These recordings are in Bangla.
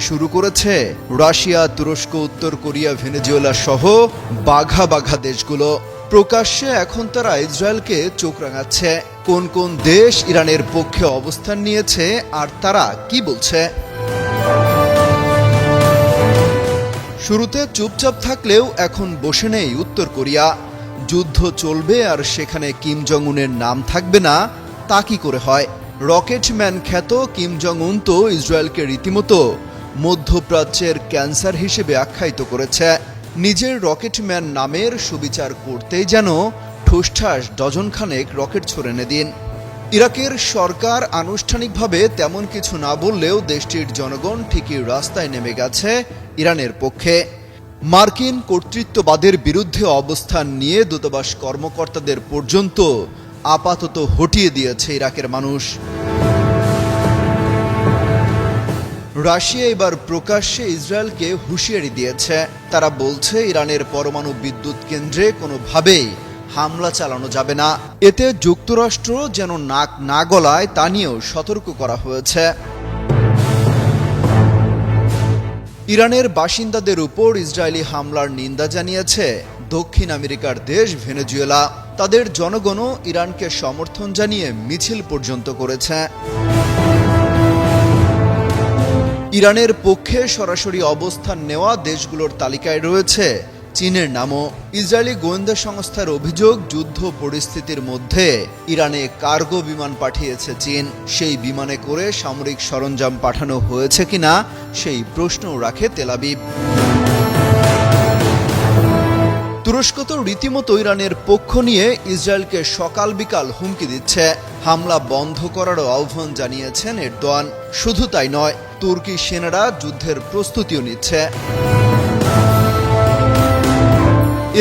শুরু করেছে। রাশিয়া, তুরস্ক, উত্তর কোরিয়া, ভেনেজুয়েলা সহ বাঘা বাঘা দেশগুলো। প্রকাশ্যে এখন তারা ইসরায়েলকে চোখ রাঙাচ্ছে। কোন কোন দেশ ইরানের পক্ষে অবস্থান নিয়েছে আর তারা কি বলছে? শুরুতে চুপচাপ থাকলেও এখন বসে নেই উত্তর কোরিয়া। যুদ্ধ চলবে আর সেখানে কিম জং উনের নাম থাকবে না, তা কি করে হয়? রকেটম্যান খ্যাত কিম জং উন তো ইসরায়েলকে রীতিমতো মধ্যপ্রাচ্যের ক্যান্সার হিসেবে আখ্যায়িত করেছে। নিজের রকেটম্যান নামের সুবিচার করতেই যেন ঠুসঠাস ডজনখানেক রকেট ছড়েনে দিন। ইরাকের সরকার আনুষ্ঠানিকভাবে তেমন কিছু না বললেও দেশটির জনগণ ঠিকই রাস্তায় নেমে গেছে ইরানের পক্ষে। মার্কিন কর্তৃত্ববাদের বিরুদ্ধে অবস্থান নিয়ে দূতাবাস কর্মকর্তাদের পর্যন্ত আপাতত হটিয়ে দিয়েছে ইরাকের মানুষ। রাশিয়া এবার প্রকাশ্যে ইসরায়েলকে হুঁশিয়ারি দিয়েছে। তারা বলছে, ইরানের পরমাণু বিদ্যুৎ কেন্দ্রে কোনোভাবেই হামলা চালানো যাবে না। এতে যুক্তরাষ্ট্র যেন নাক না গলায় তা নিয়েও সতর্ক করা হয়েছে। ইরানের বাসিন্দাদের উপর ইসরায়েলি হামলার নিন্দা জানিয়েছে দক্ষিণ আমেরিকার দেশ ভেনেজুয়েলা। তাদের জনগণও ইরানকে সমর্থন জানিয়ে মিছিল পর্যন্ত করেছে। ইরানের পক্ষে সরাসরি অবস্থান নেওয়া দেশগুলোর তালিকায় রয়েছে। চীনের নামও ইসরায়েলি গোয়েন্দা সংস্থার অভিযোগ, যুদ্ধ পরিস্থিতির মধ্যে ইরানে কার্গো বিমান পাঠিয়েছে চীন। সেই বিমানে করে সামরিক সরঞ্জাম পাঠানো হয়েছে কিনা, সেই প্রশ্নও রাখে তেলাবিব তুরস্ক তো রীতিমতো ইরানের পক্ষ নিয়ে ইসরায়েলকে সকাল বিকাল হুমকি দিচ্ছে। হামলা বন্ধ করারও আহ্বান জানিয়েছেন এরদোয়ান। শুধু তাই নয় তুর্কি সেনারা যুদ্ধের প্রস্তুতিও নিচ্ছে।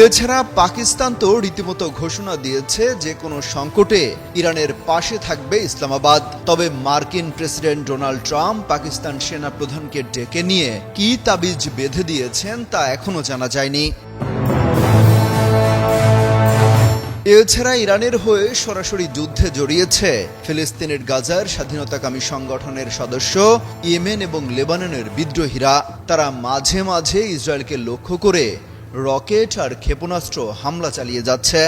এছাড়া পাকিস্তান তো রীতিমতো ঘোষণা দিয়েছে যে কোনো সংকটে ইরানের পাশে থাকবে ইসলামাবাদ। তবে মার্কিন প্রেসিডেন্ট ডোনাল্ড ট্রাম্প পাকিস্তান সেনা প্রধানকে ডেকে নিয়ে কি তাবিজ বেঁধে দিয়েছেন তা এখনও জানা যায়নি। এছাড়া ইরানের হয়ে সরাসরি যুদ্ধে জড়িয়েছে। ফিলিস্তিনের গাজার স্বাধীনতাকামী সংগঠনের সদস্য, ইয়েমেন এবং লেবাননের বিদ্রোহীরা। তারা মাঝে মাঝে ইসরায়েলকে লক্ষ্য করে রকেট আর ক্ষেপণাস্ত্র হামলা চালিয়ে যাচ্ছে।